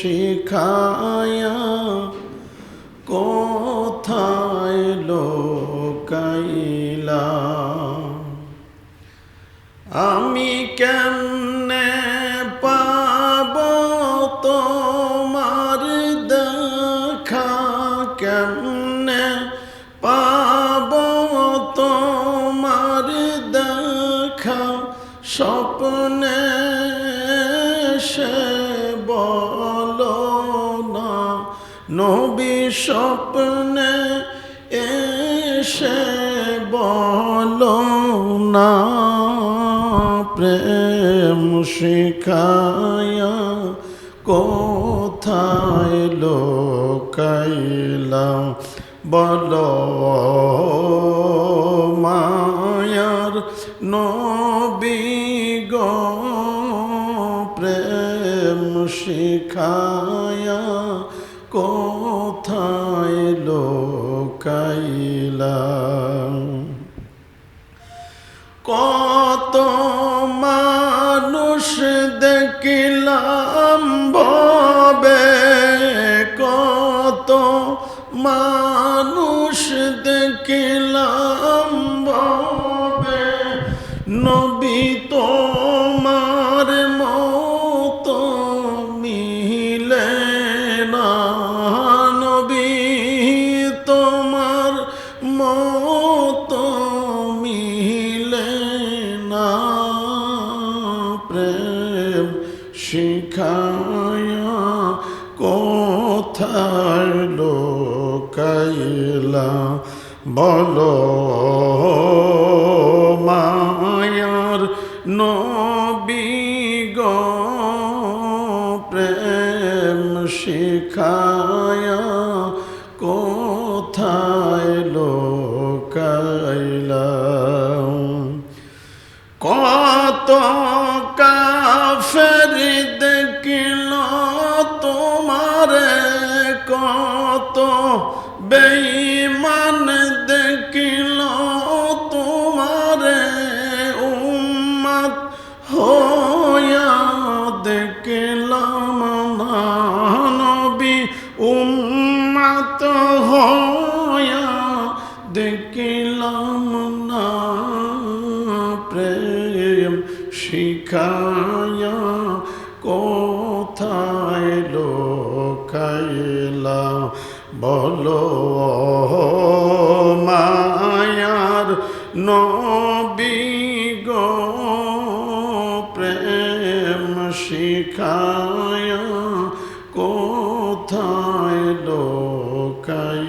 শিখায়া কোথায় লোকাইলা আমি কেমনে পাব তোমার দেখা? কেমনে পাব তোমার দেখা? স্বপ্নে সে বলো নবী স্বপ্নে এসে বলো না, প্রেম শিখায়া কোথায় লোকাইলাম? বল, মায়ার নবী গো, প্রেম শিখায়া কোথায় লোকাইলাম? কত মানুষ দেখিলাম ভবে, কত মানুষ দেখিলাম ভবে। নবী তোমার মতো মিলে না। শিখায়া কোথায় লোকাইলা বলো মায়ার নবী প্রেম শিখায়া কোথায় লোকাইলা কত কাফের কত বেঈমান দেখিল তোমারে উম্মত হইয়া দেখিলাম না নবী উম্মত হইয়া দেখিলাম না প্রেম শিখায়া কোথায় বলো মায়ার নবী প্রেম শিখায় কোথায় লোকাইলা?